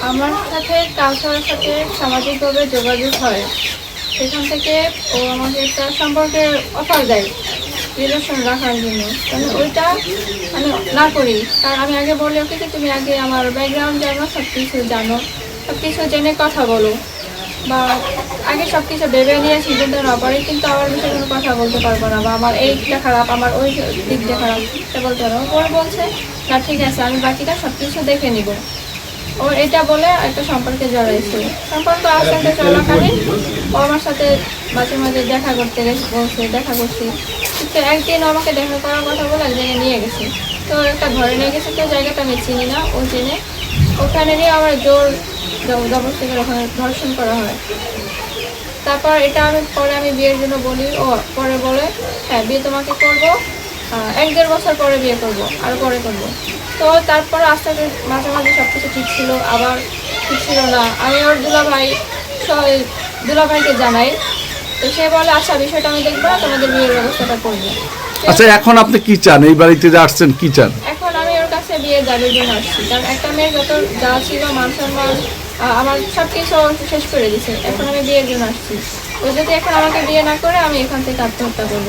আমার সাথে কালচারের সাথে সামাজিকভাবে যোগাযোগ হয়। সেখান থেকে ও আমাকে একটা সম্পর্কের অফার দেয় রিলেশন রাখার জন্য। মানে ওইটা মানে না করি। কারণ আমি আগে বলি, ওকে যে তুমি আগে আমার ব্যাকগ্রাউন্ড জানো? সব কিছু জানো? সব কিছু জেনে কথা বলো। বা আগে সব কিছু ভেবে নিয়ে সিদ্ধান্ত না পরে। কিন্তু আমার বিষয়ে কোনো কথা বলতে পারব না, বা আমার এই দিকটা খারাপ, আমার ওই দিকটা খারাপ। এটা বলতে পারব। পরে বলছে, না, ঠিক আছে, আমি বাকিটা সব কিছু দেখে নিব। ও এটা বলে একটা সম্পর্কে জড়াইছে। সম্পর্ক আস্তে চলাকালীন। ও আমার সাথে মাঝে মাঝে দেখা করতে বলছে দেখা করছি। কিন্তু একদিন আমাকে দেখা করার কথা বলে এক জায়গায় নিয়ে গেছে। তো একটা ঘরে নিয়ে গেছে, তো জায়গাটা আমি চিনি না, ও জেনে। ওখানে নিয়ে আমার জোর জব- জবরদস্তি করে ওখানে ধর্ষণ করা হয়। তারপর এটা আমি পরে আমি বিয়ের জন্য বলি, ও পরে বলে হ্যাঁ বিয়ে তোমাকে করব এক দেড় বছর পরে বিয়ে করব, আর পরে করব। তো তারপর আস্তে আস্তে মাঝে মাঝে সব কিছু ঠিক ছিল আবার ঠিক ছিল না। আমি ওর দুলাভাই স- দুলাভাইকে জানাই। তো সে বলে আচ্ছা বিষয়টা আমি দেখব তোমাদের বিয়ের ব্যবস্থাটা করব। আচ্ছা এখন আপনি কি চান? এই বাড়িতে যে আসছেন কি চান? এখন আমি ওর কাছে বিয়ে দাবির জন্য আসছি। কারণ একটা মেয়ের যত যা ছিল মান সম্মান আমার সব কিছু শেষ করে দিছে। এখন আমি বিয়ের জন্য আসছি। ও যদি এখন আমাকে বিয়ে না করে আমি এখান থেকে আত্মহত্যা করব।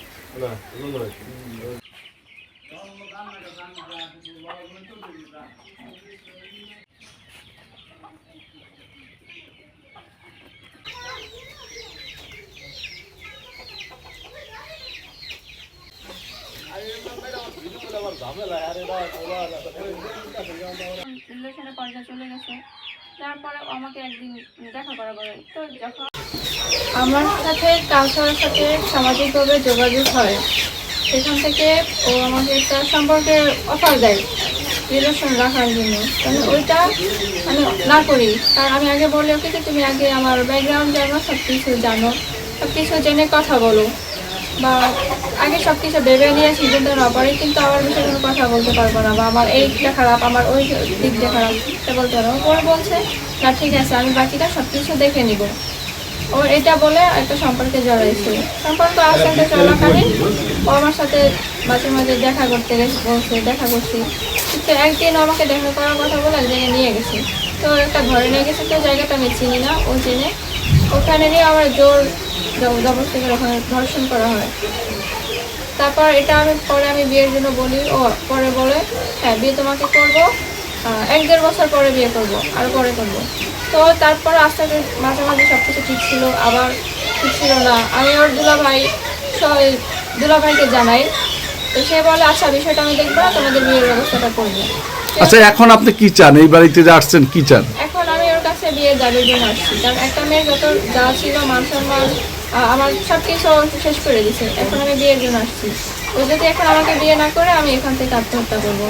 চলে গেছে। তারপরে আমাকে একদিন দেখা করা বলে তো যখন আমার সাথে কালচারের সাথে সামাজিকভাবে যোগাযোগ হয়। সেখান থেকে ও আমাকে একটা সম্পর্কে অফার দেয় রিলেশন রাখার জন্য। মানে ওইটা মানে না করি। কারণ আমি আগে বলি, ওকে যে তুমি আগে আমার ব্যাকগ্রাউন্ড জানো সব কিছু জানো? সব কিছু জেনে কথা বলো। বা আগে সব কিছু ভেবে নিয়ে সিদ্ধান্ত না কিন্তু আমার বিষয়ে কোনো কথা বলতে পারব না, বা আমার এইটা খারাপ, আমার ওই দিকটা খারাপ। এটা বলতে পারব। পরে বলছে, না, ঠিক আছে, আমি বাকিটা সব কিছু দেখে নিব। ও এটা বলে একটা সম্পর্কে জড়াইছে। সম্পর্ক আস্তে চলাকালীন। ও আমার সাথে মাঝে মাঝে দেখা করতে বলছে দেখা করছি। কিন্তু একদিন আমাকে দেখা করার কথা বলে এক জায়গায় নিয়ে গেছে। তো একটা ঘরে নিয়ে গেছে, তো জায়গাটা আমি চিনি না, ও জেনে ওখানে নিয়ে আমার জোর জব- জবরদস্তি করে ওখানে ধর্ষণ করা হয়। তারপর এটা আমি পরে আমি বিয়ের জন্য বলি, ও পরে বলে হ্যাঁ বিয়ে তোমাকে করব। এক দেড় বছর পরে বিয়ে করব আর পরে করব। তো তারপর আস্তে আস্তে মাঝে মাঝে সব কিছু ঠিক ছিল আবার ঠিক ছিল না। আমি ওর দুলাভাই দুলাভাইকে জানাই। তো সে বলে আচ্ছা বিষয়টা আমি দেখব তোমাদের বিয়ের ব্যবস্থাটা করব। আচ্ছা এখন আপনি কি চান? এই বাড়িতে যে আসছেন কি চান? এখন আমি ওর কাছে বিয়ে দাবির জন্য আসছি। কারণ একটা মেয়ের যত যা ছিল মান সম্মান আমার সব কিছু শেষ করে দিছে এখন আমি বিয়ের জন্য আসছি। ও যদি এখন আমাকে বিয়ে না করে আমি এখান থেকে আত্মহত্যা করব।